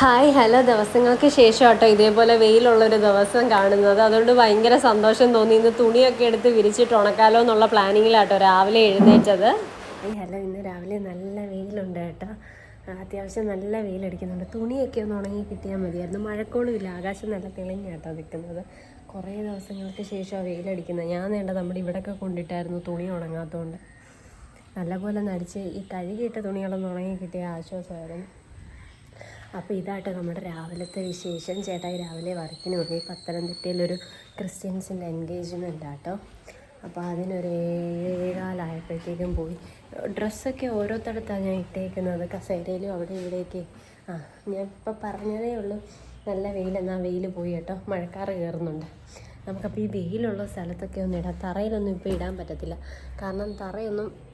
Hi hello. ദിവസങ്ങൾക്ക് ശേഷം കേട്ടോ ഇതേപോലെ വെയിലുള്ളൊരു ദിവസം കാണുന്നത്. അതുകൊണ്ട് ഭയങ്കര സന്തോഷം തോന്നി. ഇന്ന് തുണിയൊക്കെ എടുത്ത് വിരിച്ചിട്ട് ഉണക്കാലോ എന്നുള്ള പ്ലാനിങ്ങിലാട്ടോ രാവിലെ എഴുന്നേറ്റത്. ഹലോ. ഇന്ന് രാവിലെ നല്ല വെയിലുണ്ട് കേട്ടോ. അത്യാവശ്യം നല്ല വെയിലടിക്കുന്നുണ്ട്. തുണിയൊക്കെ ഒന്ന് ഉണങ്ങി കിട്ടിയാൽ മതിയായിരുന്നു. മഴക്കോളുമില്ല ആകാശം നല്ല തെളിഞ്ഞാട്ടോ നിൽക്കുന്നത്. കുറേ ദിവസങ്ങൾക്ക് ശേഷം വെയിലടിക്കുന്നത്. ഞാൻ വേണ്ട നമ്മുടെ ഇവിടെയൊക്കെ കൊണ്ടിട്ടായിരുന്നു തുണി ഉണങ്ങാത്തതുകൊണ്ട് നല്ലപോലെ നടിച്ച് ഈ കഴുകിയിട്ട തുണികളൊന്നും ഉണങ്ങി കിട്ടിയ ആശ്വാസമായിരുന്നു. അപ്പോൾ ഇതായിട്ട് നമ്മുടെ രാവിലത്തെ വിശേഷം. ചേട്ടായി രാവിലെ വർക്കിന് പോയി. പത്തനംതിട്ടയിലൊരു ക്രിസ്ത്യൻസിന്റെ എൻഗേജ്മെന്റ് ആട്ടോ. അപ്പോൾ അതിനൊരു ഏഴേകാലായപ്പോഴത്തേക്കും പോയി. ഡ്രസ്സൊക്കെ ഓരോരുത്തടത്താണ് ഞാൻ ഇട്ടേക്കുന്നത്. കസേരയിലും അവിടെ ഇവിടെയൊക്കെ. ആ ഞാൻ ഇപ്പോൾ പറഞ്ഞതേ ഉള്ളൂ. നല്ല വെയിലെന്നാൽ വെയിൽ പോയി കേട്ടോ. മഴക്കാറ് കയറുന്നുണ്ട്. നമുക്കപ്പോൾ ഈ വെയിലുള്ള സ്ഥലത്തൊക്കെ ഒന്ന് ഇടാം തറയിലൊന്നും ഇപ്പോൾ ഇടാൻ പറ്റത്തില്ല. കാരണം തറയൊന്നും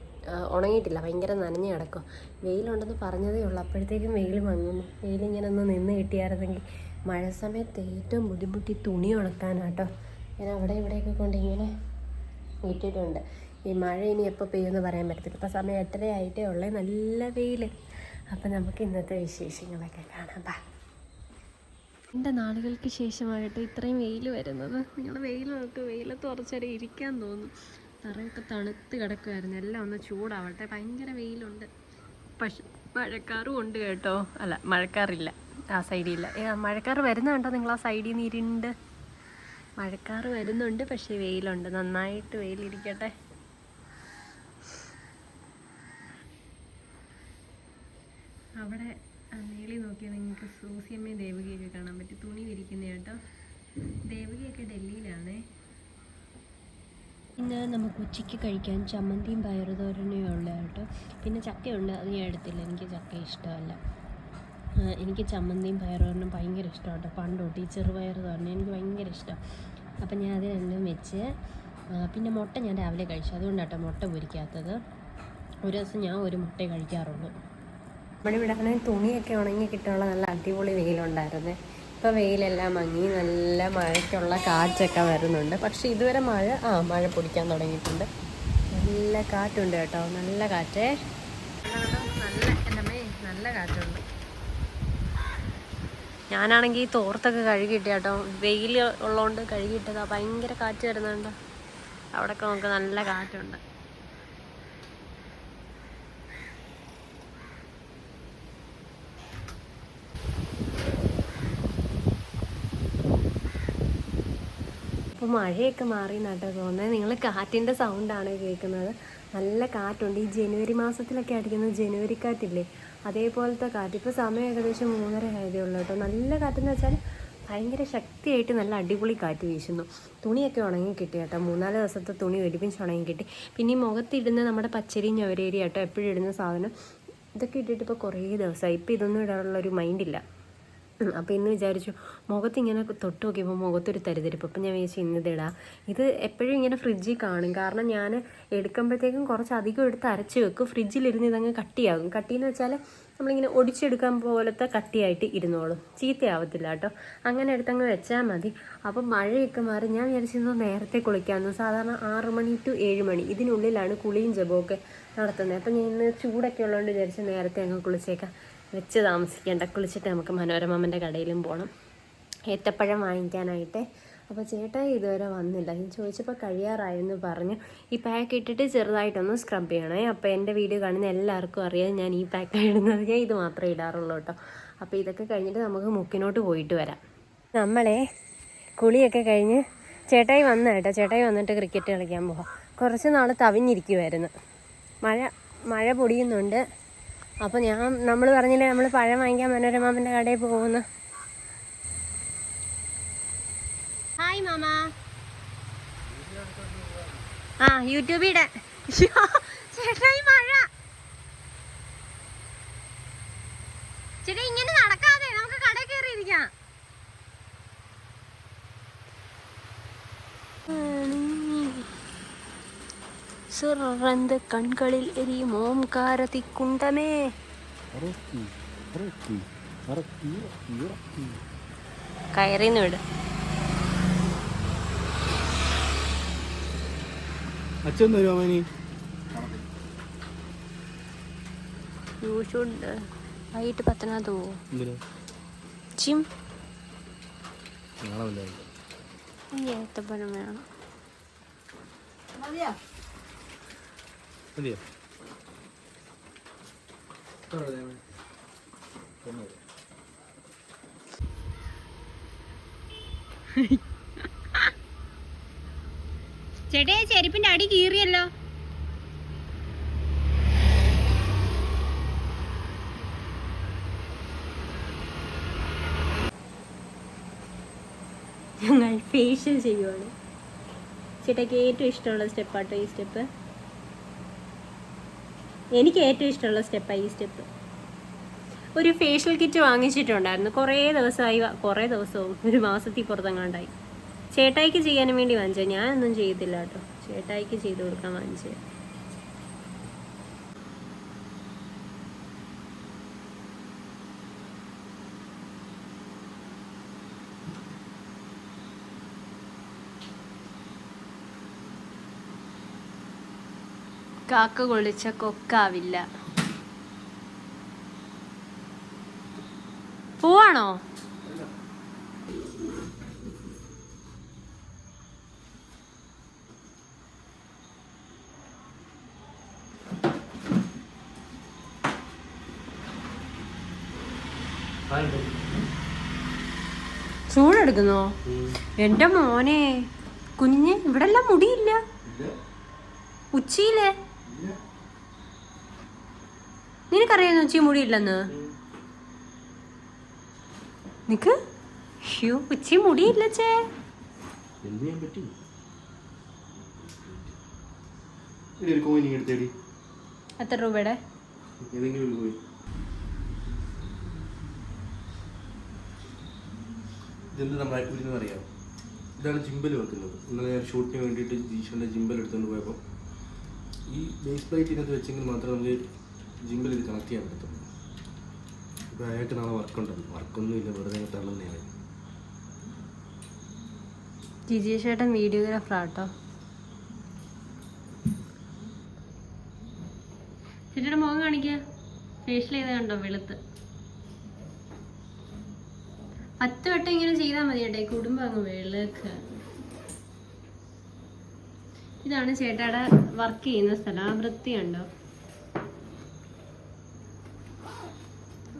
ഉണങ്ങിയിട്ടില്ല. ഭയങ്കര നനഞ്ഞ് കിടക്കും. വെയിലുണ്ടെന്ന് പറഞ്ഞതേ ഉള്ളൂ. അപ്പോഴത്തേക്കും വെയിൽ മങ്ങുന്നു. വെയിലിങ്ങനെ ഒന്ന് നിന്ന് കിട്ടിയായിരുന്നെങ്കിൽ മഴ സമയത്ത് ഏറ്റവും ബുദ്ധിമുട്ടി തുണി ഉണക്കാനാട്ടോ. ഞാൻ അവിടെ ഇവിടെയൊക്കെ കൊണ്ട് ഇങ്ങനെ ഇട്ടിട്ടുണ്ട്. ഈ മഴ ഇനി എപ്പോൾ പെയ്യുമെന്ന് പറയാൻ പറ്റത്തില്ല. ഇപ്പം സമയം എട്ടര ആയിട്ടേ ഉള്ളേ. നല്ല വെയിൽ. അപ്പം നമുക്ക് ഇന്നത്തെ വിശേഷങ്ങളൊക്കെ കാണാം. ബാ. എന്റെ നാളുകൾക്ക് ശേഷമായിട്ട് ഇത്രയും വെയിൽ വരുന്നത്. നിങ്ങൾ വെയിൽ നോക്ക് വെയിലത്ത് കുറച്ചേരം ഇരിക്കാൻ തോന്നും തറയൊക്കെ തണുത്ത് കിടക്കുമായിരുന്നു എല്ലാം ഒന്ന് ചൂടാവട്ടെ. ഭയങ്കര വെയിലുണ്ട്. പക്ഷെ മഴക്കാറും ഉണ്ട് കേട്ടോ. അല്ല മഴക്കാറില്ല. ആ സൈഡില്ല. ഏ, മഴക്കാറ് വരുന്നുണ്ടോ നിങ്ങൾ ആ സൈഡിൽ നിന്ന് ഇരുണ്ട്? മഴക്കാറ് വരുന്നുണ്ട് പക്ഷേ വെയിലുണ്ട്. നന്നായിട്ട് വെയിലിരിക്കട്ടെ. അവിടെ മേളി നോക്കിയാൽ നിങ്ങൾക്ക് സൂസിയമ്മയും ദേവകിയൊക്കെ കാണാൻ പറ്റും. തുണി വിരിക്കുന്ന കേട്ടോ. ദേവകിയൊക്കെ ഡൽഹിയിലാണേ. ഇന്ന് നമുക്ക് ഉച്ചയ്ക്ക് കഴിക്കാൻ ചമ്മന്തിയും പയറുതോരനും ഉള്ള കേട്ടോ. പിന്നെ ചക്കയുണ്ട് അത് ഞാൻ എടുത്തില്ല. എനിക്ക് ചക്ക ഇഷ്ടമല്ല. എനിക്ക് ചമ്മന്തിയും പയറുതോരനും ഭയങ്കര ഇഷ്ടമാണ് കേട്ടോ. പണ്ട് തൊട്ട് ഈ ചെറുപയർ എനിക്ക് ഭയങ്കര ഇഷ്ടം. അപ്പം ഞാൻ അത് രണ്ടും വെച്ച് പിന്നെ മുട്ട ഞാൻ രാവിലെ കഴിച്ചു. അതുകൊണ്ടാട്ടോ മുട്ട പൊരിക്കാത്തത്. ഒരു ദിവസം ഞാൻ ഒരു മുട്ട കഴിക്കാറുള്ളൂ. നമ്മുടെ ഇവിടെ തുണിയൊക്കെ ഉണങ്ങി കിട്ടാനുള്ള നല്ല അടിപൊളി വെയിലുണ്ടായിരുന്നേ. ഇപ്പോൾ വെയിലെല്ലാം മങ്ങി നല്ല മഴയ്ക്കുള്ള കാറ്റൊക്കെ വരുന്നുണ്ട്. പക്ഷേ ഇതുവരെ മഴ ആ മഴ പൊടിക്കാൻ തുടങ്ങിയിട്ടുണ്ട്. നല്ല കാറ്റുണ്ട് കേട്ടോ. നല്ല കാറ്റേ. നല്ല നല്ല കാറ്റുണ്ട്. ഞാനാണെങ്കിൽ ഈ തോർത്തൊക്കെ കഴുകിയിട്ട് കേട്ടോ വെയിൽ ഉള്ളതുകൊണ്ട് കഴുകിയിട്ടതാ ഭയങ്കര കാറ്റ് വരുന്നുണ്ട്. അവിടെയൊക്കെ നമുക്ക് നല്ല കാറ്റുണ്ട്. ഇപ്പോൾ മഴയൊക്കെ മാറി നട്ടോ തോന്നുന്നത് നിങ്ങൾ കാറ്റിന്റെ സൗണ്ടാണ് കേൾക്കുന്നത്. നല്ല കാറ്റുണ്ട്. ഈ ജനുവരി മാസത്തിലൊക്കെ അടിക്കുന്ന ജനുവരി കാറ്റില്ലേ? അതേപോലത്തെ കാറ്റ്. ഇപ്പോൾ സമയം ഏകദേശം മൂന്നര ആയതേ ഉള്ളൂ കേട്ടോ. നല്ല കാറ്റെന്ന് വെച്ചാൽ ഭയങ്കര ശക്തിയായിട്ട് നല്ല അടിപൊളി കാറ്റ് വീശുന്നു. തുണിയൊക്കെ ഉണങ്ങി കിട്ടി കേട്ടോ. മൂന്നാൽ ദിവസത്തെ തുണി ഒരുമിച്ച് ഉണങ്ങി കിട്ടി. പിന്നെ ഈ മുഖത്തിടുന്ന നമ്മുടെ പച്ചരി ഞവരേരി കേട്ടോ. എപ്പോഴും ഇടുന്ന സാധനം. ഇതൊക്കെ ഇട്ടിട്ട് ഇപ്പോൾ കുറേ ദിവസമായി. ഇപ്പോൾ ഇതൊന്നും ഇടാനുള്ള ഒരു മൈൻഡില്ല അപ്പോൾ ഇന്ന് വിചാരിച്ചു മുഖത്ത് ഇങ്ങനെ തൊട്ട് നോക്കിയപ്പോൾ മുഖത്തൊരു തരിതരിപ്പ്. അപ്പം ഞാൻ വിചാരിച്ചു ഇന്നിതിടാം ഇത് എപ്പോഴും ഇങ്ങനെ ഫ്രിഡ്ജിൽ കാണും. കാരണം ഞാൻ എടുക്കുമ്പോഴത്തേക്കും കുറച്ച് അധികം എടുത്ത് അരച്ച് വെക്കും. ഫ്രിഡ്ജിലിരുന്ന് ഇതങ്ങ് കട്ടിയാകും. കട്ടിയെന്ന് വെച്ചാൽ നമ്മളിങ്ങനെ ഒടിച്ചെടുക്കാൻ പോലത്തെ കട്ടിയായിട്ട് ഇരുന്നോളും. ചീത്തയാവത്തില്ല കേട്ടോ. അങ്ങനെ എടുത്തങ്ങ് വെച്ചാൽ മതി. അപ്പം മഴയൊക്കെ മാറി ഞാൻ വിചാരിച്ചിരുന്നു നേരത്തെ കുളിക്കാമെന്ന് സാധാരണ ആറ് മണി ടു ഏഴ് മണി. ഇതിനുള്ളിലാണ് കുളിയും ജപമൊക്കെ നടത്തുന്നത്. അപ്പം ഞാൻ ഇന്ന് ചൂടൊക്കെ ഉള്ളതുകൊണ്ട് വിചാരിച്ച് നേരത്തെ അങ്ങ് കുളിച്ചേക്കാം. വെച്ച് താമസിക്കേണ്ട കുളിച്ചിട്ട് നമുക്ക് മനോരമമ്മന്റെ കടയിലും പോകണം ഏത്തപ്പഴം വാങ്ങിക്കാനായിട്ട്. അപ്പോൾ ചേട്ടാ ഇതുവരെ വന്നില്ല. ഞാൻ ചോദിച്ചപ്പോൾ കഴിയാറായെന്ന് പറഞ്ഞു. ഈ പാക്ക് ഇട്ടിട്ട് ചെറുതായിട്ടൊന്ന് സ്ക്രബ് ചെയ്യണേ. അപ്പോൾ എന്റെ വീഡിയോ കാണുന്ന എല്ലാവർക്കും അറിയാം. ഞാൻ ഈ പാക്ക് ഇടുന്നത് ഞാൻ ഇത് മാത്രമേ ഇടാറുള്ളൂ കേട്ടോ. അപ്പോൾ ഇതൊക്കെ കഴിഞ്ഞിട്ട് നമുക്ക് മുക്കിനോട്ട് പോയിട്ട് വരാം. നമ്മളെ കുളിയൊക്കെ കഴിഞ്ഞ് ചേട്ടായി വന്ന കേട്ടോ. ചേട്ടായി വന്നിട്ട് ക്രിക്കറ്റ് കളിക്കാൻ പോവാം. കുറച്ച് നാൾ തവിഞ്ഞിരിക്കുമായിരുന്നു മഴ മഴ പൊടിയുന്നുണ്ട്. അപ്പോൾ ഞാൻ നമ്മൾ പറഞ്ഞില്ലേ നമ്മൾ പഴം വാങ്ങിക്കാൻ മനോരമാമന്റെ കടയിൽ പോകുന്നു. ഹായ് മാമ. ആ യൂട്യൂബിടെ. ചേട്ടായി മഴ ചേട്ടാ ഇങ്ങനെ നടക്കാതെ നമുക്ക് കടയിൽ കയറി ഇരിക്കാം സിറந்த കൺകളിൽ എരിയും ഓംകാരതി കുണ്ടമേ ഇറക്കി ഇറക്കി ഇറക്കി ഇറക്കി ഇറക്കി കയറിന്ന് വിട് അച്ഛൻ വൈകിട്ട് പത്തനാത്ത് പോവോ ചിം ഏത്തപ്പഴം വേണം മതിയോ ചേട്ടേ ചെരുപ്പിന്റെ അടി കീറിയല്ലോ. ഞങ്ങൾ ഫേഷ്യൽ ചെയ്യുവാണ്. ചേട്ടയ്ക്ക് ഏറ്റവും ഇഷ്ടമുള്ള സ്റ്റെപ്പാട്ടോ ഈ സ്റ്റെപ്പ് എനിക്ക് ഏറ്റവും ഇഷ്ടമുള്ള സ്റ്റെപ്പാണ് ഈ സ്റ്റെപ്പ്. ഒരു ഫേഷ്യൽ കിറ്റ് വാങ്ങിച്ചിട്ടുണ്ടായിരുന്നു. കുറേ ദിവസമായി കുറേ ദിവസവും ഒരു മാസത്തിൽ പുറത്തെങ്ങാണ്ടായി. ചേട്ടായിക്ക് ചെയ്യാനും വേണ്ടി വാങ്ങിച്ചത്. ഞാനൊന്നും ചെയ്തില്ല കേട്ടോ. ചേട്ടായിക്ക് ചെയ്ത് കൊടുക്കാൻ വാങ്ങിച്ചത്. കാക്ക കൊള്ളിച്ച കൊക്കാവില്ല. പോവാണോ? ചൂടെടുക്കുന്നോ? എന്റെ മോനെ കുഞ്ഞ് ഇവിടെല്ലാം മുടിയില്ല. ഉച്ചിയില്ലേ നിനക്കറിയാന്ന് ഉച്ചി മുടിയില്ലെന്ന് നിക്ക്? ഷ്യോ ഉച്ചി മുടിയില്ല ചേ. എത്ര രൂപയുടെ? ഇതെന്ത് നമ്മുടെ അക്കൂരിന്ന് അറിയാം ഇതാണ് ജിമ്പൽ വെക്കുന്നത്. ഇന്നലെ ഞാൻ ഷൂട്ടിന് വേണ്ടിയിട്ട് ജീഷന്റെ ജിമ്പൽ എടുത്തുകൊണ്ട് പോയപ്പോൾ ഈ ബേസ് പ്ലേറ്റ് ഇതിനകത്ത് വെച്ചെങ്കിൽ മാത്രമേ നമുക്ക് ജിമ്മിൽ ഇത് കണക്ട് ചെയ്യാൻ പറ്റത്തുള്ളൂ. ഇപ്പോൾ അയാൾക്ക് നാളെ വർക്കുണ്ടല്ലോ വർക്കൊന്നും ഇല്ല. വെറുതെ തള്ളുന്നതാണ് ജിജി ചേട്ടൻ വീഡിയോഗ്രാഫർ ആട്ടോ. ചേച്ചിയുടെ മുഖം കാണിക്കുക ഫേഷ്യൽ ചെയ്ത് കണ്ടോ? വെളുത്ത്. പത്ത് വട്ടം ഇങ്ങനെ ചെയ്താൽ മതി ചേട്ടാ കുടുംബം അങ്ങ് വെളുക്ക്. ഇതാണ് ചേട്ടാടെ വർക്ക് ചെയ്യുന്ന സ്ഥലം. ആ വൃത്തി ഉണ്ടോ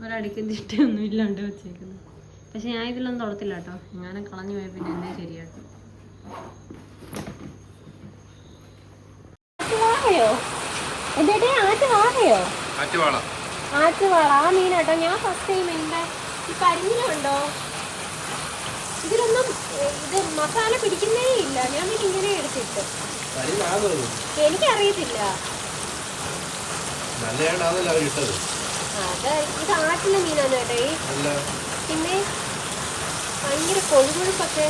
ഒരടിക്കും തിട്ടൊന്നും ഇല്ലാണ്ട് വെച്ചേക്കുന്നത്. പക്ഷെ ഞാൻ ഇതിലൊന്നും തുടത്തില്ല കേട്ടോ. ഞാനും കളഞ്ഞു പോയ പിന്നെ എന്നെ ശരിയാക്കും. ആറ്റുവാള. ആറ്റുവാള ആ മീനാട്ടോ. ഞാൻ ഫസ്റ്റ് ടൈം എന്താ ഈ കരിഞ്ഞുണ്ടോ ഇതിലൊന്നും ഇത് മസാല പിടിക്കുന്നേ ഇല്ല. ഞാൻ ഇങ്ങനെ എടുത്തിട്ട്. എനിക്കറിയത്തില്ല. നല്ലതായിട്ടാണല്ലോ അവർ ഇട്ടത്. അത് ഇത് ആറ്റിലെ മീനാണ് കേട്ടോ പിന്നെ ഭയങ്കര കൊഴുകൊഴുപ്പൊക്കെ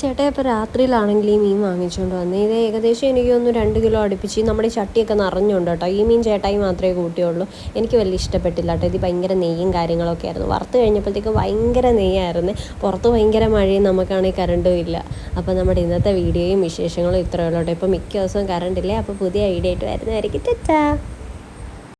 ചേട്ടാ ഇപ്പോൾ രാത്രിയിലാണെങ്കിൽ ഈ മീൻ വാങ്ങിച്ചുകൊണ്ട് വന്നത് ഇത് ഏകദേശം എനിക്ക് ഒന്ന് രണ്ട് കിലോ അടുപ്പിച്ച് നമ്മുടെ ചട്ടിയൊക്കെ നിറഞ്ഞുണ്ട് കേട്ടോ. ഈ മീൻ ചേട്ടായി മാത്രമേ കൂട്ടിയുള്ളൂ. എനിക്ക് വലിയ ഇഷ്ടപ്പെട്ടില്ല കേട്ടോ. ഇത് ഭയങ്കര നെയ്യും കാര്യങ്ങളൊക്കെ ആയിരുന്നു. വറുത്ത് കഴിഞ്ഞപ്പോഴത്തേക്ക് ഭയങ്കര നെയ്യായിരുന്നു. പുറത്ത് ഭയങ്കര മഴയും നമുക്കാണെങ്കിൽ കറണ്ടും ഇല്ല. അപ്പോൾ നമ്മുടെ ഇന്നത്തെ വീഡിയോയും വിശേഷങ്ങളും ഇത്രയുള്ളൂ കേട്ടോ. ഇപ്പോൾ മിക്ക ദിവസവും കറണ്ടില്ലേ അപ്പോൾ പുതിയ ഐഡിയ ആയിട്ട് വരുന്നതായിരിക്കും. ചച്ചാ